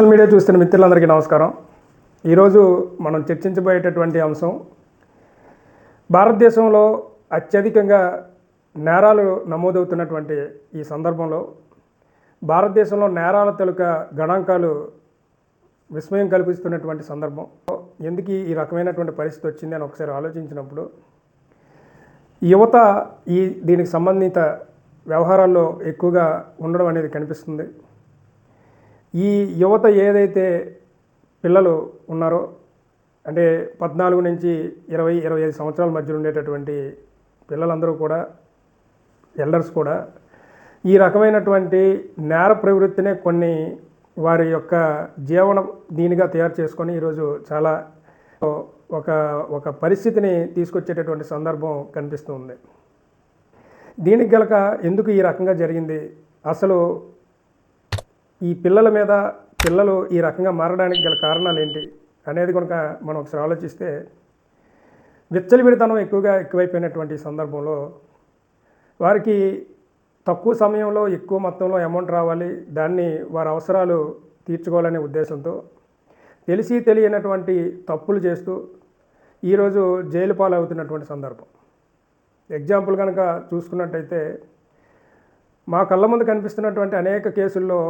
Social media చూస్తున్న మిత్రులందరికీ నమస్కారం. ఈరోజు మనం చర్చించబోయేటటువంటి అంశం భారతదేశంలో అత్యధికంగా నేరాలు నమోదవుతున్నటువంటి ఈ సందర్భంలో భారతదేశంలో నేరాల తొలక గణాంకాలు విస్మయం కల్పిస్తున్నటువంటి సందర్భం. ఎందుకు ఈ రకమైనటువంటి పరిస్థితి వచ్చింది అని ఒకసారి ఆలోచించినప్పుడు యువత ఈ దీనికి సంబంధిత వ్యవహారాల్లో ఎక్కువగా ఉండడం అనేది కనిపిస్తుంది. ఈ యువత ఏదైతే పిల్లలు ఉన్నారో అంటే పద్నాలుగు నుంచి ఇరవై ఇరవై ఐదు సంవత్సరాల మధ్యలో ఉండేటటువంటి పిల్లలందరూ కూడా ఎల్డర్స్ కూడా ఈ రకమైనటువంటి నేర ప్రవృత్తినే కొన్ని వారి యొక్క జీవన దీనిగా తయారు చేసుకొని ఈరోజు చాలా ఒక ఒక పరిస్థితిని తీసుకొచ్చేటటువంటి సందర్భం కనిపిస్తుంది దీనికి గలక ఎందుకు ఈ రకంగా జరిగింది? అసలు ఈ పిల్లల మీద పిల్లలు ఈ రకంగా మారడానికి గల కారణాలు ఏంటి అనేది కనుక మనం ఒకసారి ఆలోచిస్తే విచ్చలవిడితనం ఎక్కువగా ఎక్కువైపోయినటువంటి సందర్భంలో వారికి తక్కువ సమయంలో ఎక్కువ మొత్తంలో అమౌంట్ రావాలి దాన్ని వారి అవసరాలు తీర్చుకోవాలనే ఉద్దేశంతో తెలిసి తెలియనటువంటి తప్పులు చేస్తూ ఈరోజు జైలు పాలవుతున్నటువంటి సందర్భం. ఎగ్జాంపుల్ కనుక చూసుకున్నట్టయితే మా కళ్ళ ముందు కనిపిస్తున్నటువంటి అనేక కేసుల్లో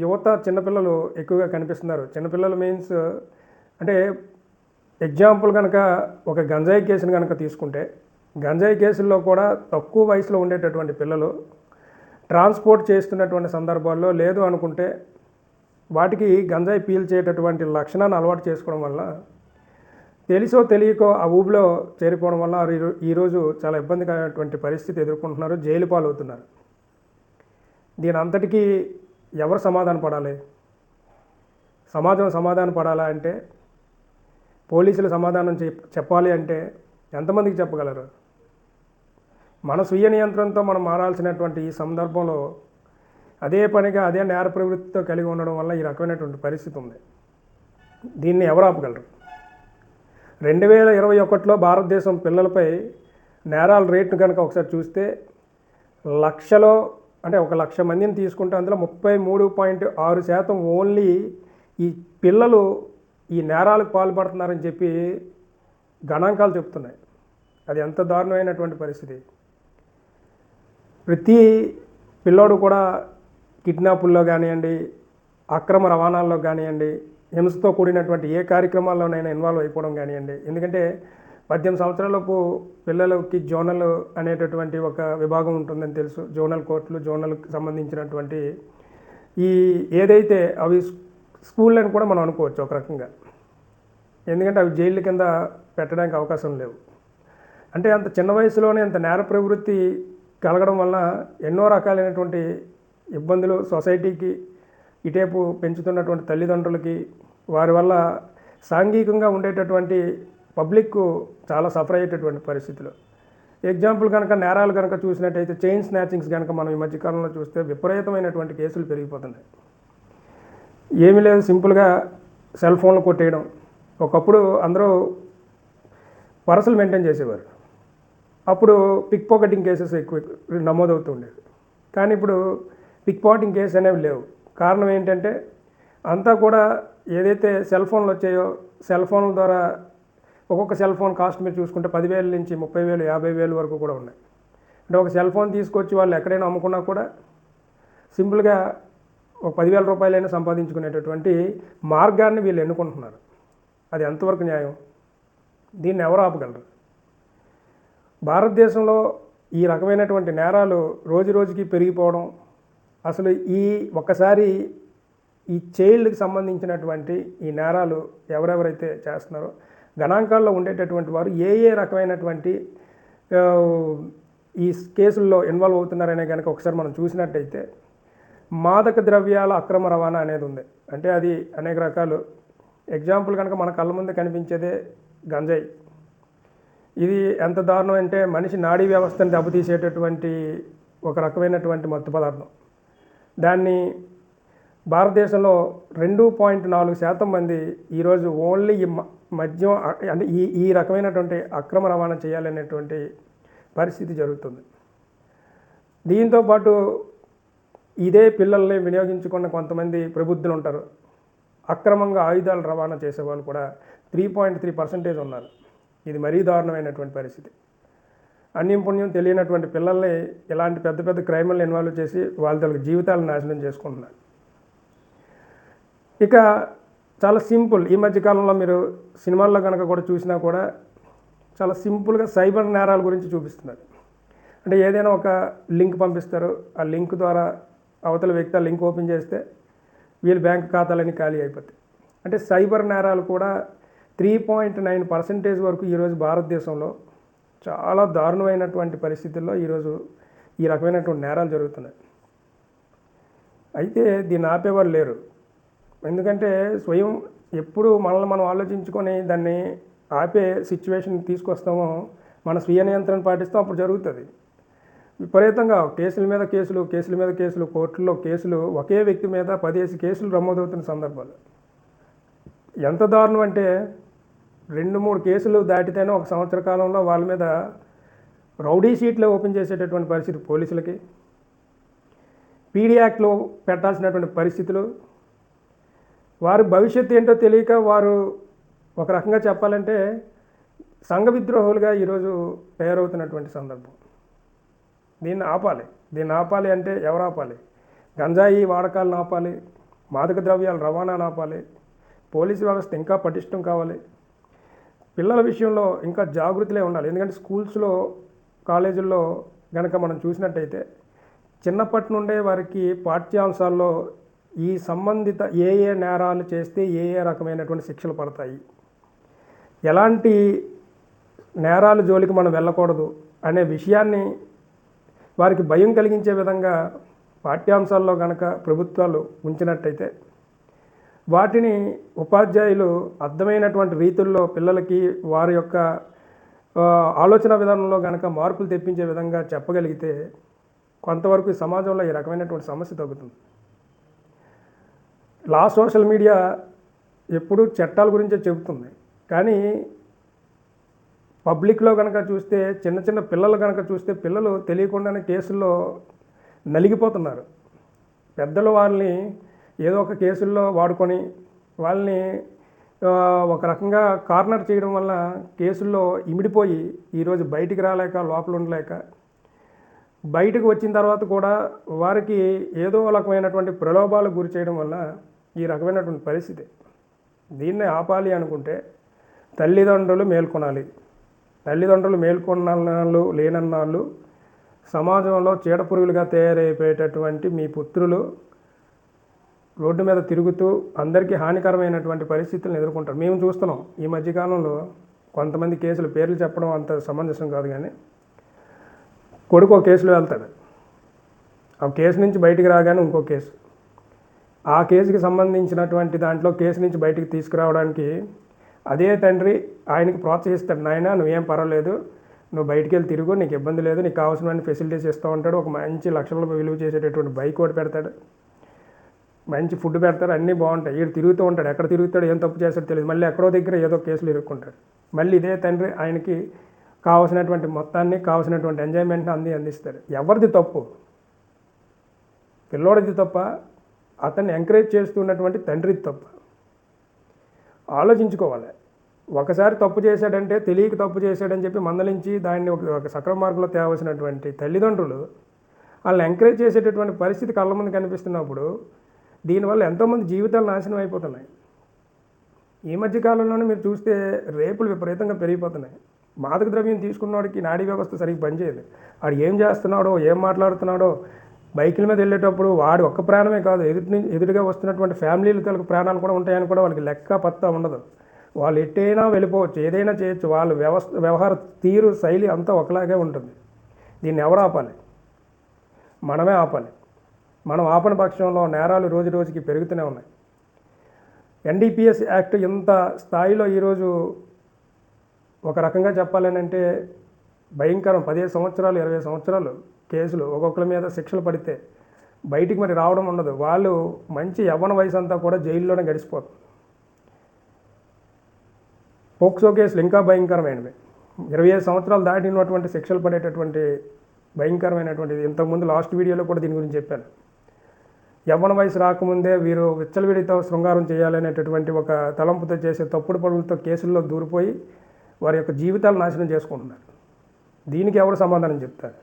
యువత చిన్నపిల్లలు ఎక్కువగా కనిపిస్తున్నారు. చిన్నపిల్లలు మీన్స్ అంటే ఎగ్జాంపుల్ కనుక ఒక గంజాయి కేసుని కనుక తీసుకుంటే గంజాయి కేసుల్లో కూడా తక్కువ వయసులో ఉండేటటువంటి పిల్లలు ట్రాన్స్పోర్ట్ చేస్తున్నటువంటి సందర్భాల్లో లేదు అనుకుంటే వాటికి గంజాయి పీల్చేటటువంటి లక్షణాన్ని అలవాటు చేసుకోవడం వల్ల తెలిసో తెలియకో ఆ ఊబిలో చేరిపోవడం వల్ల ఈరోజు చాలా ఇబ్బందికరమైనటువంటి పరిస్థితి ఎదుర్కొంటున్నారు జైలు పాలవుతున్నారు. దీని అంతటికీ ఎవరు సమాధాన పడాలి? సమాజం సమాధాన పడాలా అంటే పోలీసులు సమాధానం చెప్- చెప్పాలి అంటే ఎంతమందికి చెప్పగలరు? మన స్వీయ నియంత్రణతో మనం మారాల్సినటువంటి ఈ సందర్భంలో అదే పనిగా అదే నేర ప్రవృత్తితో కలిగి ఉండడం వల్ల ఈ రకమైనటువంటి పరిస్థితి ఉంది. దీన్ని ఎవరు ఆపగలరు? రెండు వేల ఇరవై ఒకటిలో భారతదేశం పిల్లలపై నేరాల రేటును కనుక ఒకసారి చూస్తే లక్షలో అంటే ఒక లక్ష మందిని తీసుకుంటే అందులో ముప్పై మూడు పాయింట్ ఆరు శాతం ఓన్లీ ఈ పిల్లలు ఈ నేరాలకు పాల్పడుతున్నారని చెప్పి గణాంకాలు చెప్తున్నాయి. అది ఎంత దారుణమైనటువంటి పరిస్థితి. ప్రతి పిల్లోడు కూడా కిడ్నాపుల్లో కానివ్వండి అక్రమ రవాణాల్లో కానివ్వండి హింసతో కూడినటువంటి ఏ కార్యక్రమాల్లోనైనా ఇన్వాల్వ్ అయిపోవడం కానివ్వండి. ఎందుకంటే పద్దెనిమిది సంవత్సరాలపు పిల్లలకి జోనల్ అనేటటువంటి ఒక విభాగం ఉంటుందని తెలుసు. జోనల్ కోర్టులు జోనల్కి సంబంధించినటువంటి ఈ ఏదైతే అవి స్కూళ్ళని కూడా మనం అనుకోవచ్చు ఒక రకంగా. ఎందుకంటే అవి జైళ్ళ కింద పెట్టడానికి అవకాశం లేవు. అంటే అంత చిన్న వయసులోనే అంత నేర ప్రవృత్తి కలగడం వల్ల ఎన్నో రకాలైనటువంటి ఇబ్బందులు సొసైటీకి ఇటేపు పెంచుతున్నటువంటి తల్లిదండ్రులకి వారి వల్ల సాంఘికంగా ఉండేటటువంటి పబ్లిక్ చాలా సఫర్ అయ్యేటటువంటి పరిస్థితులు. ఎగ్జాంపుల్ కనుక నేరాలు కనుక చూసినట్టయితే చైన్ స్నాచింగ్స్ కనుక మనం ఈ మధ్యకాలంలో చూస్తే విపరీతమైనటువంటి కేసులు పెరిగిపోతున్నాయి. ఏమీ లేదు సింపుల్గా సెల్ ఫోన్లు కొట్టేయడం. ఒకప్పుడు అందరూ పర్సలు మెయింటైన్ చేసేవారు. అప్పుడు పిక్ పాకెటింగ్ కేసెస్ ఎక్కువ నమోదవుతుండేవి. కానీ ఇప్పుడు పిక్ పాకెటింగ్ కేసు అనేవి లేవు. కారణం ఏంటంటే అంతా కూడా ఏదైతే సెల్ ఫోన్లు వచ్చాయో సెల్ ఫోన్ల ద్వారా ఒక్కొక్క సెల్ ఫోన్ కాస్ట్ మీరు చూసుకుంటే పదివేల నుంచి ముప్పై వేలు యాభై వేలు వరకు కూడా ఉన్నాయి. అంటే ఒక సెల్ ఫోన్ తీసుకొచ్చి వాళ్ళు ఎక్కడైనా అమ్ముకున్నా కూడా సింపుల్గా ఒక పదివేల రూపాయలైనా సంపాదించుకునేటటువంటి మార్గాన్ని వీళ్ళు ఎన్నుకుంటున్నారు. అది ఎంతవరకు న్యాయం? దీన్ని ఎవరు ఆపగలరు? భారతదేశంలో ఈ రకమైనటువంటి నేరాలు రోజు రోజుకి పెరిగిపోవడం అసలు ఈ ఒక్కసారి ఈ చైల్డ్కి సంబంధించినటువంటి ఈ నేరాలు ఎవరెవరైతే చేస్తున్నారో గణాంకాల్లో ఉండేటటువంటి వారు ఏ ఏ రకమైనటువంటి ఈ కేసుల్లో ఇన్వాల్వ్ అవుతున్నారనే కనుక ఒకసారి మనం చూసినట్టయితే మాదక ద్రవ్యాల అక్రమ రవాణా అనేది ఉంది. అంటే అది అనేక రకాలు. ఎగ్జాంపుల్ కనుక మన కళ్ళ ముందు కనిపించేదే గంజాయి. ఇది ఎంత దారుణం అంటే మనిషి నాడీ వ్యవస్థను దెబ్బతీసేటటువంటి ఒక రకమైనటువంటి మత్తు పదార్థం. దాన్ని భారతదేశంలో రెండు పాయింట్ నాలుగు శాతం మంది ఈరోజు ఓన్లీ ఈ మ- మద్యం అంటే ఈ ఈ రకమైనటువంటి అక్రమ రవాణా చేయాలనేటువంటి పరిస్థితి జరుగుతుంది. దీంతో పాటు ఇదే పిల్లల్ని వినియోగించుకున్న కొంతమంది ప్రబుద్ధులు ఉంటారు. అక్రమంగా ఆయుధాలు రవాణా చేసే వాళ్ళు కూడా త్రీ పాయింట్ త్రీ పర్సెంటేజ్ ఉన్నారు. ఇది మరీ దారుణమైనటువంటి పరిస్థితి. అన్యం పుణ్యం తెలియనటువంటి పిల్లల్ని ఇలాంటి పెద్ద పెద్ద క్రైమ్లను ఇన్వాల్వ్ చేసి వాళ్ళ జీవితాలను నాశనం చేసుకుంటున్నారు. ఇక చాలా సింపుల్. ఈ మధ్యకాలంలో మీరు సినిమాల్లో కనుక కూడా చూసినా కూడా చాలా సింపుల్గా సైబర్ నేరాల గురించి చూపిస్తున్నారు. అంటే ఏదైనా ఒక లింక్ పంపిస్తారు. ఆ లింక్ ద్వారా అవతల వ్యక్తి ఆ లింక్ ఓపెన్ చేస్తే వీళ్ళ బ్యాంక్ ఖాతాలన్నీ ఖాళీ అయిపోతాయి. అంటే సైబర్ నేరాలు కూడా త్రీ పాయింట్ నైన్ పర్సెంటేజ్ వరకు ఈరోజు భారతదేశంలో చాలా దారుణమైనటువంటి పరిస్థితుల్లో ఈరోజు ఈ రకమైనటువంటి నేరాలు జరుగుతున్నాయి. అయితే దీన్ని ఆపేవారు లేరు. ఎందుకంటే స్వయం ఎప్పుడు మనల్ని మనం ఆలోచించుకొని దాన్ని ఆపే సిచ్యువేషన్ తీసుకొస్తామో మన స్వీయ నియంత్రణ పాటిస్తాం అప్పుడు జరుగుతుంది. విపరీతంగా కేసుల మీద కేసులు కేసుల మీద కేసులు కోర్టుల్లో కేసులు ఒకే వ్యక్తి మీద పదేసి కేసులు నమోదవుతున్న సందర్భాలు. ఎంత దారుణం అంటే రెండు మూడు కేసులు దాటితేనే ఒక సంవత్సర కాలంలో వాళ్ళ మీద రౌడీ షీట్లు ఓపెన్ చేసేటటువంటి పరిస్థితి పోలీసులకి పీడీ యాక్ట్లో పెట్టాల్సినటువంటి పరిస్థితులు వారి భవిష్యత్తు ఏంటో తెలియక వారు ఒక రకంగా చెప్పాలంటే సంఘ విద్రోహులుగా ఈరోజు తయారవుతున్నటువంటి సందర్భం. దీన్ని ఆపాలి. దీన్ని ఆపాలి అంటే ఎవరు ఆపాలి? గంజాయి వాడకాలను ఆపాలి మాదక ద్రవ్యాల రవాణాను ఆపాలి పోలీసు వ్యవస్థ ఇంకా పటిష్టం కావాలి. పిల్లల విషయంలో ఇంకా జాగృతిలే ఉండాలి. ఎందుకంటే స్కూల్స్లో కాలేజీల్లో కనుక మనం చూసినట్టయితే చిన్నప్పటి నుండే వారికి పాఠ్యాంశాల్లో ఈ సంబంధిత ఏ ఏ నేరాలు చేస్తే ఏ ఏ రకమైనటువంటి శిక్షలు పడతాయి? ఎలాంటి నేరాల జోలికి మనం వెళ్ళకూడదు అనే విషయాన్ని వారికి భయం కలిగించే విధంగా పాఠ్యాంశాల్లో కనుక ప్రభుత్వాలు ఉంచినట్టయితే వాటిని ఉపాధ్యాయులు అర్థమైనటువంటి రీతుల్లో పిల్లలకి వారి యొక్క ఆలోచన విధానంలో కనుక మార్పులు తెప్పించే విధంగా చెప్పగలిగితే కొంతవరకు సమాజంలో ఈ రకమైనటువంటి సమస్య తగ్గుతుంది. లా సోషల్ మీడియా ఎప్పుడూ చట్టాల గురించే చెబుతుంది. కానీ పబ్లిక్లో కనుక చూస్తే చిన్న చిన్న పిల్లలు కనుక చూస్తే పిల్లలు తెలియకుండానే కేసుల్లో నలిగిపోతున్నారు. పెద్దలు వాళ్ళని ఏదో ఒక కేసుల్లో వాడుకొని వాళ్ళని ఒక రకంగా కార్నర్ చేయడం వల్ల కేసుల్లో ఇమిడిపోయి ఈరోజు బయటికి రాలేక లోపల ఉండలేక బయటకు వచ్చిన తర్వాత కూడా వారికి ఏదో రకమైనటువంటి ప్రలోభాలకు గురి చేయడం వల్ల ఈ రకమైనటువంటి పరిస్థితి. దీన్ని ఆపాలి అనుకుంటే తల్లిదండ్రులు మేల్కొనాలి. తల్లిదండ్రులు మేల్కొన్నాళ్ళు లేనన్నాళ్ళు సమాజంలో చీడపురుగులుగా తయారైపోయేటటువంటి మీ పుత్రులు రోడ్డు మీద తిరుగుతూ అందరికీ హానికరమైనటువంటి పరిస్థితులను ఎదుర్కొంటారు. మేము చూస్తున్నాం ఈ మధ్యకాలంలో కొంతమంది కేసులు పేర్లు చెప్పడం అంత సమంజసం కాదు కానీ కొడుకు ఒక కేసులో వెళ్తాడు. ఆ కేసు నుంచి బయటికి రాగానే ఇంకో కేసు. ఆ కేసుకి సంబంధించినటువంటి దాంట్లో కేసు నుంచి బయటికి తీసుకురావడానికి అదే తండ్రి ఆయనకి ప్రోత్సహిస్తాడు నాయన నువ్వేం పర్వాలేదు నువ్వు బయటికి వెళ్ళి తిరుగు నీకు ఇబ్బంది లేదు నీకు కావాల్సిన ఫెసిలిటీస్ ఇస్తూ ఉంటాడు ఒక మంచి లక్షల విలువ చేసేటటువంటి బైక్ ఒకటి పెడతాడు. మంచి ఫుడ్ పెడతారు అన్నీ బాగుంటాయి. వీడు తిరుగుతూ ఉంటాడు. ఎక్కడ తిరుగుతాడు ఏం తప్పు చేస్తాడో తెలియదు. మళ్ళీ ఎక్కడో దగ్గర ఏదో కేసులు ఇరుక్కుంటాడు. మళ్ళీ ఇదే తండ్రి ఆయనకి కావాల్సినటువంటి మొత్తాన్ని కావాల్సినటువంటి ఎంజాయ్మెంట్ని అంది అందిస్తాడు. ఎవరిది తప్పు? పిల్లోడిది తప్ప అతన్ని ఎంకరేజ్ చేస్తున్నటువంటి తండ్రి తప్ప. ఆలోచించుకోవాలి. ఒకసారి తప్పు చేశాడంటే తెలియక తప్పు చేశాడని చెప్పి మందలించి దాన్ని ఒక ఒక సక్రమ మార్గంలో తేవలసినటువంటి తల్లిదండ్రులు వాళ్ళని ఎంకరేజ్ చేసేటటువంటి పరిస్థితి కళ్ళ ముందు కనిపిస్తున్నప్పుడు దీనివల్ల ఎంతోమంది జీవితాలు నాశనం అయిపోతున్నాయి. ఈ మధ్య కాలంలోనే మీరు చూస్తే రేపులు విపరీతంగా పెరిగిపోతున్నాయి. మాదక ద్రవ్యం తీసుకున్నవాడికి నాడీ వ్యవస్థ సరిగ్గా పనిచేయదు. వాడు ఏం చేస్తున్నాడో ఏం మాట్లాడుతున్నాడో బైకుల మీద వెళ్ళేటప్పుడు వాడు ఒక్క ప్రాణమే కాదు. ఎదుటి ఎదుటిగా ఎదురుగా వస్తున్నటువంటి ఫ్యామిలీలు తెలుగు ప్రాణాలు కూడా ఉంటాయని కూడా వాళ్ళకి లెక్క పత్తా ఉండదు. వాళ్ళు ఎట్టైనా వెళ్ళిపోవచ్చు ఏదైనా చేయొచ్చు. వాళ్ళ వ్యవస్థ వ్యవహార తీరు శైలి అంతా ఒకలాగే ఉంటుంది. దీన్ని ఎవరు ఆపాలి? మనమే ఆపాలి. మనం ఆపని పక్షంలో నేరాలు రోజు రోజుకి పెరుగుతూనే ఉన్నాయి. ఎన్డీపీఎస్ యాక్ట్ ఇంత స్థాయిలో ఈరోజు ఒక రకంగా చెప్పాలని అంటే భయంకరం. పదిహేను సంవత్సరాలు ఇరవై సంవత్సరాలు కేసులు ఒక్కొక్కరి మీద శిక్షలు పడితే బయటికి మరి రావడం ఉండదు. వాళ్ళు మంచి యవ్వన వయసు అంతా కూడా జైల్లోనే గడిచిపోతుంది పోక్సో కేసులు ఇంకా భయంకరమైనవి. ఇరవై ఐదు సంవత్సరాలు దాటినటువంటి శిక్షలు పడేటటువంటి భయంకరమైనటువంటిది. ఇంతకుముందు లాస్ట్ వీడియోలో కూడా దీని గురించి చెప్పాను. యవ్వన వయసు రాకముందే వీరు విచ్చలవిడితో శృంగారం చేయాలనేటటువంటి ఒక తలంపుతో చేసే తప్పుడు పనులతో కేసుల్లో దూరిపోయి వారి యొక్క జీవితాలు నాశనం చేసుకుంటున్నారు. దీనికి ఎవరు సమాధానం చెప్తారు?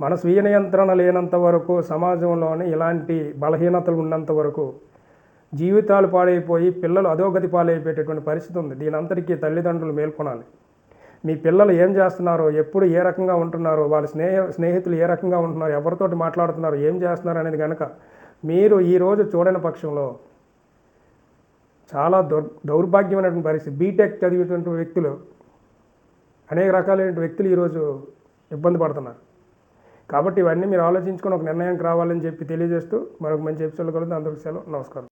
మన స్వీయ నియంత్రణ లేనంత వరకు సమాజంలోని ఇలాంటి బలహీనతలు ఉన్నంత వరకు జీవితాలు పాడైపోయి పిల్లలు అధోగతి పాలైపోయేటటువంటి పరిస్థితి ఉంది. దీని అంతటికీ తల్లిదండ్రులు మేల్కొనాలి. మీ పిల్లలు ఏం చేస్తున్నారో ఎప్పుడు ఏ రకంగా ఉంటున్నారో వాళ్ళ స్నేహ స్నేహితులు ఏ రకంగా ఉంటున్నారు ఎవరితోటి మాట్లాడుతున్నారు ఏం చేస్తున్నారు అనేది కనుక మీరు ఈరోజు చూడని పక్షంలో చాలా దౌర్ దౌర్భాగ్యమైనటువంటి పరిస్థితి. బీటెక్ చదివేటువంటి వ్యక్తులు అనేక రకాలైన వ్యక్తులు ఈరోజు ఇబ్బంది పడుతున్నారు. కాబట్టి ఇవన్నీ మీరు ఆలోచించుకొని ఒక నిర్ణయానికి రావాలని చెప్పి తెలియజేస్తూ మరొక మంచి ఎపిసోడ్ కలుగుతుంది అందరికీ సెలవు. నమస్కారం.